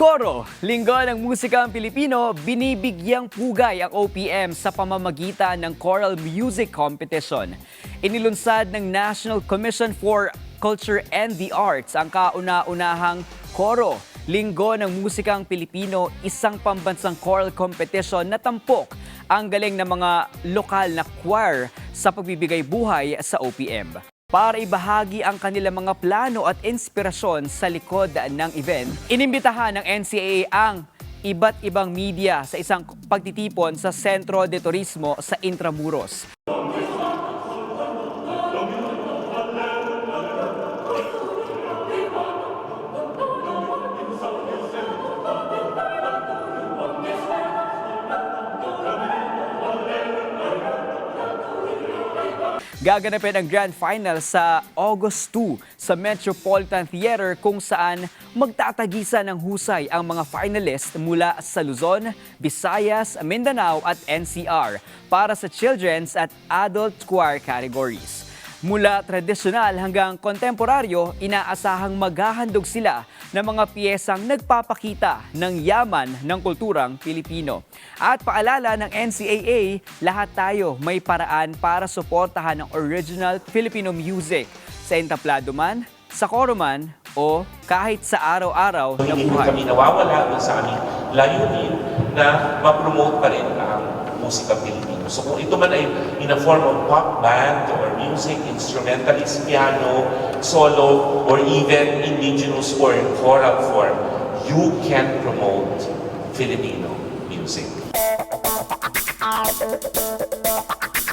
Koro, linggo ng musikang Pilipino, binibigyang pugay ang OPM sa pamamagitan ng Choral Music Competition. Inilunsad ng National Commission for Culture and the Arts ang kauna-unahang Koro, linggo ng musikang Pilipino, isang pambansang choral competition na tampok ang galing ng mga lokal na choir sa pagbibigay buhay sa OPM. Para ibahagi ang kanilang mga plano at inspirasyon sa likod ng event, inimbitahan ng NCAA ang iba't ibang media sa isang pagtitipon sa Centro de Turismo sa Intramuros. Gaganapin ang Grand Final sa August 2 sa Metropolitan Theater kung saan magtatagisa ng husay ang mga finalist mula sa Luzon, Visayas, Mindanao at NCR para sa children's at adult choir categories. Mula tradisyonal hanggang kontemporaryo, inaasahang maghahandog sila ng mga piyesang nagpapakita ng yaman ng kulturang Pilipino. At paalala ng NCAA, lahat tayo may paraan para suportahan ang original Filipino music sa entablado man, sa koro man, o kahit sa araw-araw na hindi buhay. kami nawawala sa aming layunin na ma-promote pa rin ang musika Pilipino. So kung ito man ay in a form of pop band or music, instrumentalist, piano, solo, or even indigenous or choral form, you can promote Filipino music.